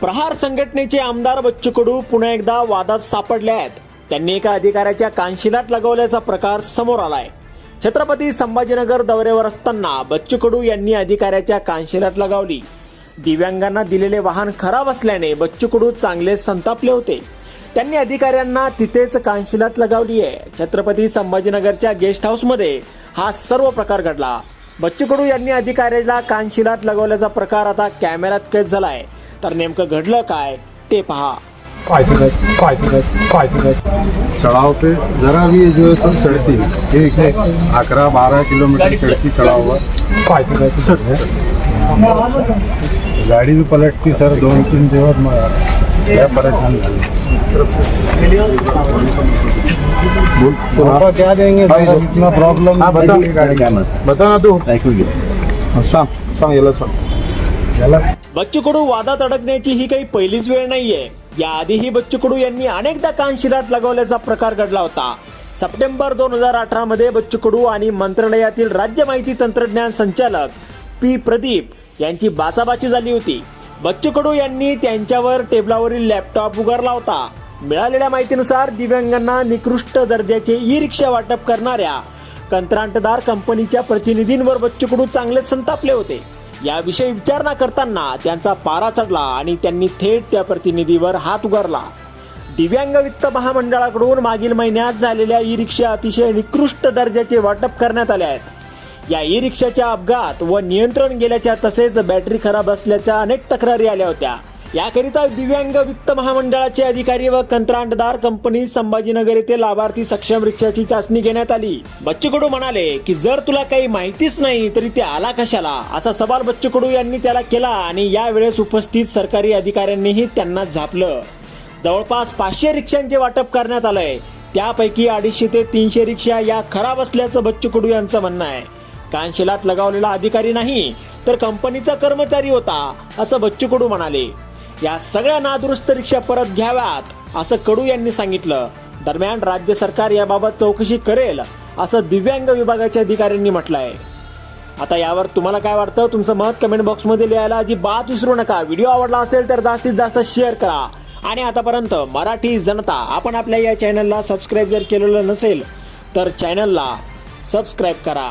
प्रहार संघटनेचे आमदार बच्चू कडू पुन्हा एकदा वादात सापडले आहेत. त्यांनी एका अधिकाऱ्याच्या कानशिलात लगवल्याचा प्रकार समोर आलाय. छत्रपती संभाजीनगर दौऱ्यावर असताना बच्चू कडू यांनी अधिकाऱ्याच्या कानशिलात लगावली. दिव्यांगांना दिलेले वाहन खराब असल्याने बच्चू कडू चांगले संतापले होते. त्यांनी अधिकाऱ्यांना तिथेच कानशिलात लगावली आहे. छत्रपती संभाजीनगरच्या गेस्ट हाऊसमध्ये हा सर्व प्रकार घडला. बच्चू कडू यांनी अधिकाऱ्याला कानशिलात लगवल्याचा प्रकार आता कॅमेऱ्यात कैद झाला आहे तर नेमकं घडलं काय ते पहा. चढ़ाव पे जरा भी जो है तो चढ़ती है। ठीक है अकरा बारह किलोमीटर चढ़ती चढ़ाव हुआ गाड़ी भी पलटती सर दोन तीन दिवस मग लय परेशान झाले तो क्या देंगे सर इतना प्रॉब्लम गाड़ी बता। ना तू। सांग सांग याला सांग। याला बच्चू कडू वादात अडकण्याची ही काही पहिलीच वेळ नाहीये. याआधीही बच्चू कडू यांनी अनेकदा कानशिलात लगावल्याचा प्रकार घडला होता. सप्टेंबर दोन हजार अठरा मध्ये बच्चू कडू आणि मंत्रालयातील राज्य माहिती तंत्रज्ञान संचालक पी प्रदीप यांची बाचाबाची झाली होती. बच्चू कडू यांनी त्यांच्यावर टेबलावरील लॅपटॉप उगारला होता. मिळालेल्या माहितीनुसार दिव्यांगांना निकृष्ट दर्जाचे ई रिक्षा वाटप करणाऱ्या कंत्राटदार कंपनीच्या प्रतिनिधींवर बच्चू कडू चांगले संतापले होते. याविषयी विचारणा करताना त्यांचा पारा चढला आणि त्यांनी थेट त्या प्रतिनिधीवर हात उगारला. दिव्यांग वित्त महामंडळाकडून मागील महिन्यात झालेल्या ई रिक्षा अतिशय निकृष्ट दर्जाचे वाटप करण्यात आले आहेत. या ई रिक्षाच्या अपघात व नियंत्रण गेल्याच्या तसेच बॅटरी खराब असल्याच्या अनेक तक्रारी आल्या होत्या. याकरिता दिव्यांग वित्त महामंडळाचे अधिकारी व कंत्राटदार कंपनी संभाजीनगर येथे लाभार्थी सक्षम रिक्षाची चाचणी घेण्यात आली. बच्चू कडू म्हणाले की जर तुला काही माहितीच नाही तरी ते आला कशाला? असा सवाल बच्चू कडू यांनी त्याला केला आणि यावेळेस उपस्थित सरकारी अधिकाऱ्यांनीही त्यांना झापलं. जवळपास पाचशे रिक्षांचे वाटप करण्यात आलंय. त्यापैकी अडीचशे ते तीनशे रिक्षा या खराब असल्याचं बच्चू कडू यांचं म्हणणं आहे. कानशिलात लगावलेला अधिकारी नाही तर कंपनीचा कर्मचारी होता असं बच्चू कडू म्हणाले. या सगळ्या नादुरुस्त रिक्षा परत घ्याव्यात असं कडू यांनी सांगितलं. दरम्यान राज्य सरकार याबाबत चौकशी करेल असं दिव्यांग विभागाच्या अधिकाऱ्यांनी म्हटलंय. आता यावर तुम्हाला काय वाटतं? तुमचं मत कमेंट बॉक्समध्ये लिहायला अजिबात विसरू नका. व्हिडिओ आवडला असेल तर जास्तीत जास्त शेअर करा. आणि आतापर्यंत मराठी जनता आपण आपल्या या चॅनलला सबस्क्राईब जर केलेलं नसेल तर चॅनलला सबस्क्राईब करा.